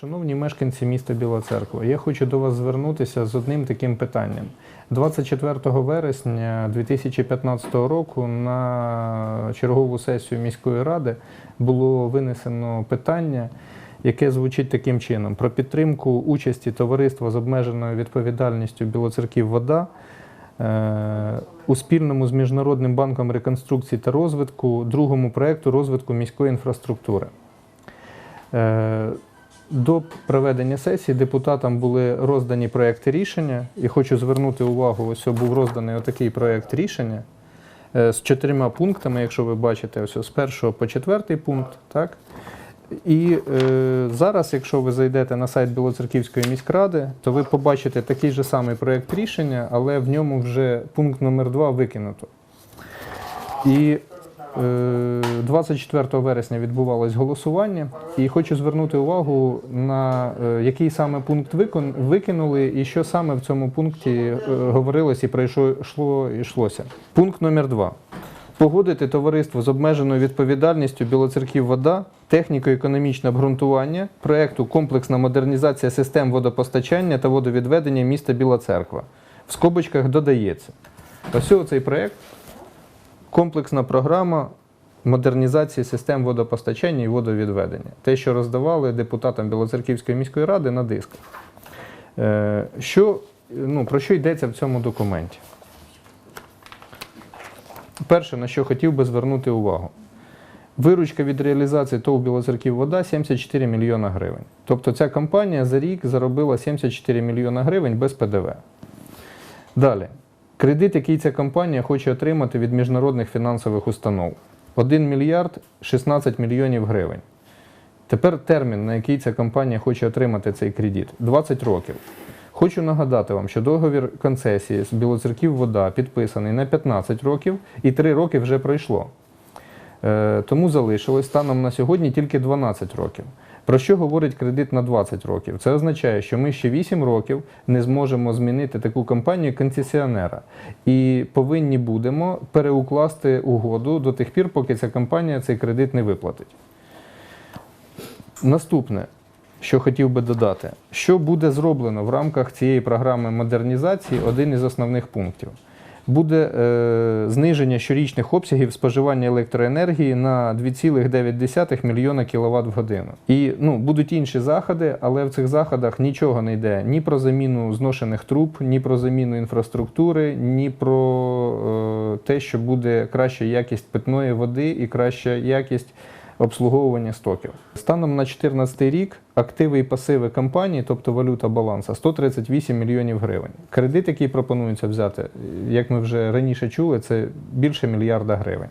Шановні мешканці міста Біла Церква, я хочу до вас звернутися з одним таким питанням. 24 вересня 2015 року на чергову сесію міської ради було винесено питання, яке звучить таким чином: про підтримку участі товариства з обмеженою відповідальністю Білоцерків Вода е, у спільному з Міжнародним банком реконструкції та розвитку другому проекту розвитку міської інфраструктури. До проведення сесії депутатам були роздані проекти рішення, і хочу звернути увагу, ось був розданий отакий проект рішення е, з чотирма пунктами, якщо ви бачите, ось з першого по четвертий пункт. Так? І е, зараз, якщо ви зайдете на сайт Білоцерківської міськради, то ви побачите такий же самий проект рішення, але в ньому вже пункт номер 2 викинуто. І 24 вересня відбувалось голосування, і хочу звернути увагу на е, який саме пункт викинули, і що саме в цьому пункті е, говорилось і пройшло йшло, йшлося. Пункт номер 2. Погодити товариство з обмеженою відповідальністю Білоцерків вода, техніко-економічне обґрунтування проекту комплексна модернізація систем водопостачання та водовідведення міста Біла Церква. В скобочках додається. Ось цей проект комплексна програма модернізації систем водопостачання і водовідведення. Те, що роздавали депутатам Білоцерківської міської ради на дисках. Е, Що, ну, про що йдеться в цьому документі? Перше, на що хотів би звернути увагу. Виручка від реалізації ТОВ Білоцерків вода 74 мільйона гривень. Тобто ця компанія за рік заробила 74 мільйона гривень без ПДВ. Далі. Кредит, який ця компанія хоче отримати від міжнародних фінансових установ 1 мільярд 16 мільйонів гривень. Тепер термін, на який ця компанія хоче отримати цей кредит 20 років. Хочу нагадати вам, що договір концесії з Білоцерків вода підписаний на 15 років і 3 роки вже пройшло. Е, Тому залишилось станом на сьогодні тільки 12 років. Про що говорить кредит на 20 років? Це означає, що ми ще 8 років не зможемо змінити таку компанію концесіонера і повинні будемо переукласти угоду до тих пір, поки ця компанія цей кредит не виплатить. Наступне, що хотів би додати, що буде зроблено в рамках цієї програми модернізації, один із основних пунктів. Буде е, зниження щорічних обсягів споживання електроенергії на 2,9 мільйона кВт в годину. І ну, будуть інші заходи, але в цих заходах нічого не йде ні про заміну зношених труб, ні про заміну інфраструктури, ні про е, те, що буде краща якість питної води і краща якість обслуговування стоків. Станом на 2014 рік активи і пасиви компанії, тобто валюта баланса, 138 мільйонів гривень. Кредит, який пропонується взяти, як ми вже раніше чули, це більше мільярда гривень.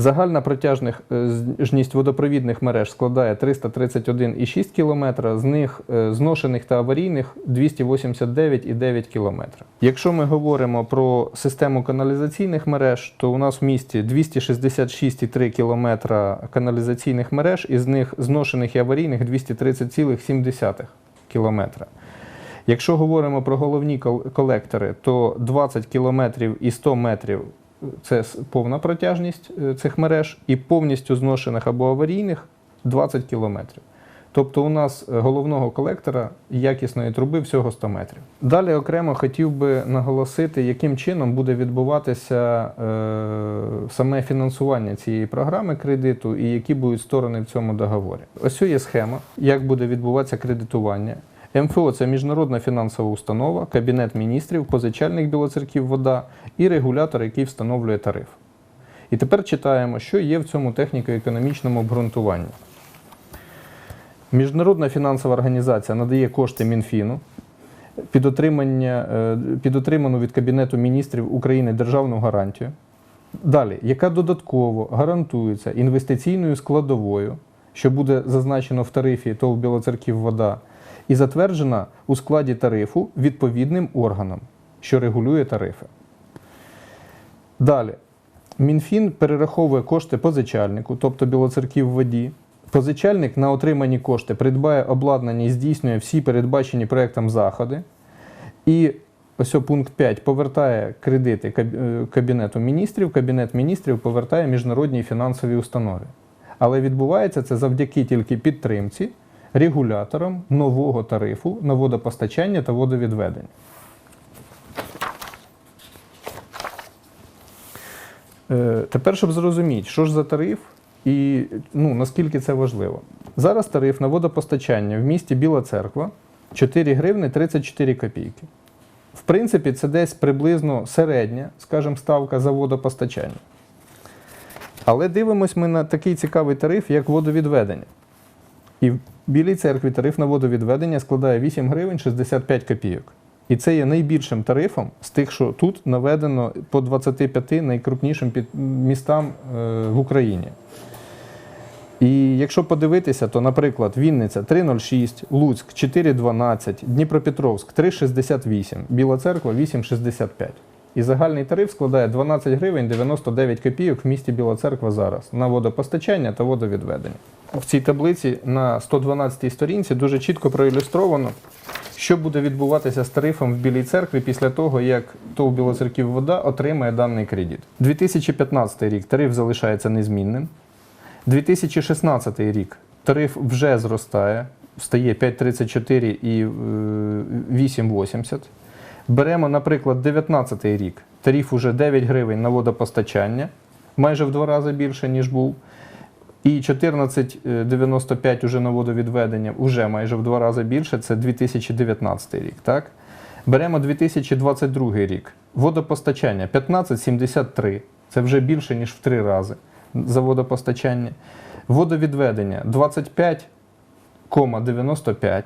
Загальна протяжність водопровідних мереж складає 331,6 км, з них е, зношених та аварійних 289,9 км. Якщо ми говоримо про систему каналізаційних мереж, то у нас в місті 266,3 км каналізаційних мереж, із них зношених і аварійних 230,7 км. Якщо говоримо про головні колектори, то 20 км і 100 метрів це повна протяжність е, цих мереж, і повністю зношених або аварійних 20 кілометрів. Тобто у нас е, головного колектора якісної труби всього 100 метрів. Далі окремо хотів би наголосити, яким чином буде відбуватися е, саме фінансування цієї програми кредиту і які будуть сторони в цьому договорі. Ось є схема, як буде відбуватися кредитування. МФО це міжнародна фінансова установа, Кабінет міністрів, позичальник Білоцерків вода і регулятор, який встановлює тариф. І тепер читаємо, що є в цьому техніко-економічному обґрунтуванні. Міжнародна фінансова організація надає кошти Мінфіну під, е, під отриману від Кабінету міністрів України державну гарантію. Далі, яка додатково гарантується інвестиційною складовою, що буде зазначено в тарифі ТОВ Білоцерків вода, і затверджена у складі тарифу відповідним органом, що регулює тарифи. Далі. Мінфін перераховує кошти позичальнику, тобто Білоцерків воді. Позичальник на отримані кошти придбає обладнання і здійснює всі передбачені проектом заходи. І ось о пункт 5 повертає кредити е, Кабінету міністрів, Кабінет міністрів повертає міжнародній фінансовій установі. Але відбувається це завдяки тільки підтримці регулятором нового тарифу на водопостачання та водовідведення. Е, Тепер, щоб зрозуміти, що ж за тариф і ну, наскільки це важливо. Зараз тариф на водопостачання в місті Біла Церква 4 гривни 34 копійки. В принципі, це десь приблизно середня, скажімо, ставка за водопостачання. Але дивимось ми на такий цікавий тариф, як водовідведення. І в Білій церкві тариф на водовідведення складає 8 гривень 65 копійок. І це є найбільшим тарифом з тих, що тут наведено по 25 найкрупнішим містам е, в Україні. І якщо подивитися, то, наприклад, Вінниця 3,06, Луцьк 4,12, Дніпропетровськ 3,68, Біла церква 8,65. І загальний тариф складає 12 гривень 99 копійок в місті Біла церква зараз на водопостачання та водовідведення. В цій таблиці на 112 сторінці дуже чітко проілюстровано, що буде відбуватися з тарифом в Білій церкві після того, як ТОВ Білоцерків вода отримає даний кредит. 2015 рік тариф залишається незмінним. 2016 рік тариф вже зростає, стає 5,34 і е, 8,80. Беремо, наприклад, 2019 рік. Тариф уже 9 гривень на водопостачання, майже в два рази більше, ніж був. І 14,95 уже на водовідведення, вже майже в два рази більше, це 2019 рік. Так? Беремо 2022 рік. Водопостачання 15,73, це вже більше, ніж в три рази за водопостачання. Водовідведення 25,95.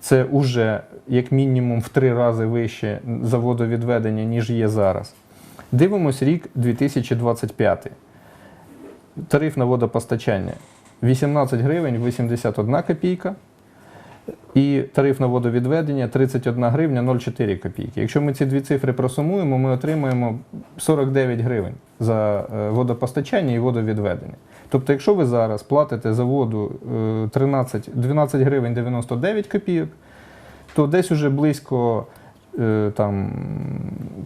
Це вже як мінімум в три рази вище за водовідведення, ніж є зараз. Дивимось рік 2025. Тариф на водопостачання 18 гривень 81 копійка. І тариф на водовідведення 31 гривня 04 копійки. Якщо ми ці дві цифри просумуємо, ми отримаємо 49 гривень за е, водопостачання і водовідведення. Тобто, якщо ви зараз платите за воду е, 13, 12 гривень 99 копійок, то десь уже близько е, там,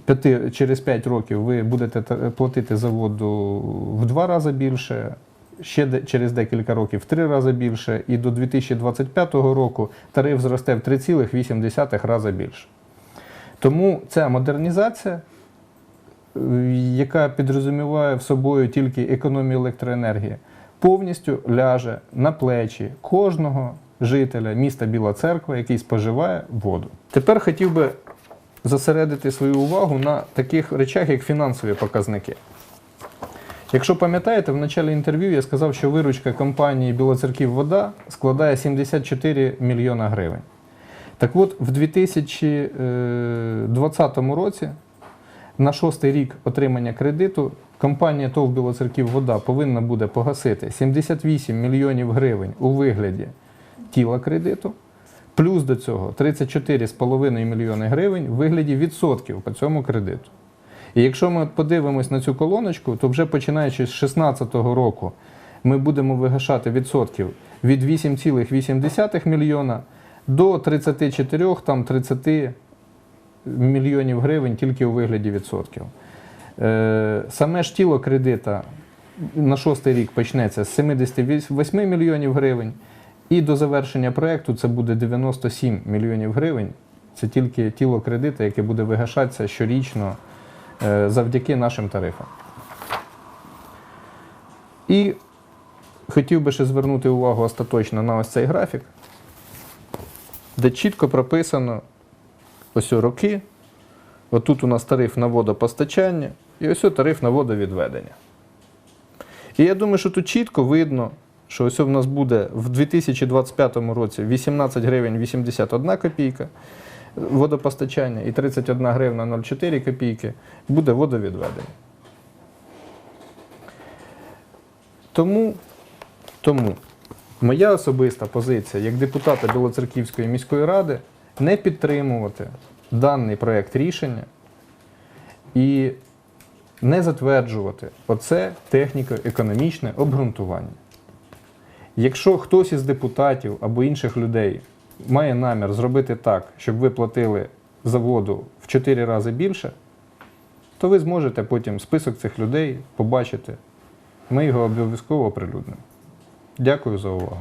5, через 5 років ви будете платити за воду в два рази більше, ще через декілька років в три рази більше, і до 2025 року тариф зросте в 3,8 рази більше. Тому ця модернізація, е, яка підрозуміває в собою тільки економію електроенергії, повністю ляже на плечі кожного жителя міста Біла Церква, який споживає воду. Тепер хотів би зосередити свою увагу на таких речах, як фінансові показники. Якщо пам'ятаєте, в началі інтерв'ю я сказав, що виручка компанії Білоцерків Вода складає 74 мільйона гривень. Так от, в 2020 році, на шостий рік отримання кредиту, компанія ТОВ Білоцерків Вода повинна буде погасити 78 мільйонів гривень у вигляді тіла кредиту, плюс до цього 34,5 мільйони гривень у вигляді відсотків по цьому кредиту. І якщо ми подивимось на цю колоночку, то вже починаючи з 2016 року ми будемо вигашати відсотків від 8,8 мільйона до 34, там 30 мільйонів гривень тільки у вигляді відсотків. Е, Саме ж тіло кредита на шостий рік почнеться з 78 мільйонів гривень, і до завершення проєкту це буде 97 мільйонів гривень. Це тільки тіло кредита, яке буде вигашатися щорічно е, завдяки нашим тарифам. І хотів би ще звернути увагу остаточно на ось цей графік, де чітко прописано ось роки. Отут у нас тариф на водопостачання і ось тариф на водовідведення. І я думаю, що тут чітко видно, що ось у нас буде в 2025 році 18 гривень 81 копійка водопостачання і 31 гривна 04 копійки буде водовідведення. Тому, тому моя особиста позиція як депутата Білоцерківської міської ради не підтримувати даний проєкт рішення і не затверджувати оце техніко-економічне обґрунтування. Якщо хтось із депутатів або інших людей має намір зробити так, щоб ви платили за воду в 4 рази більше, то ви зможете потім список цих людей побачити. Ми його обов'язково оприлюднимо. Дякую за увагу.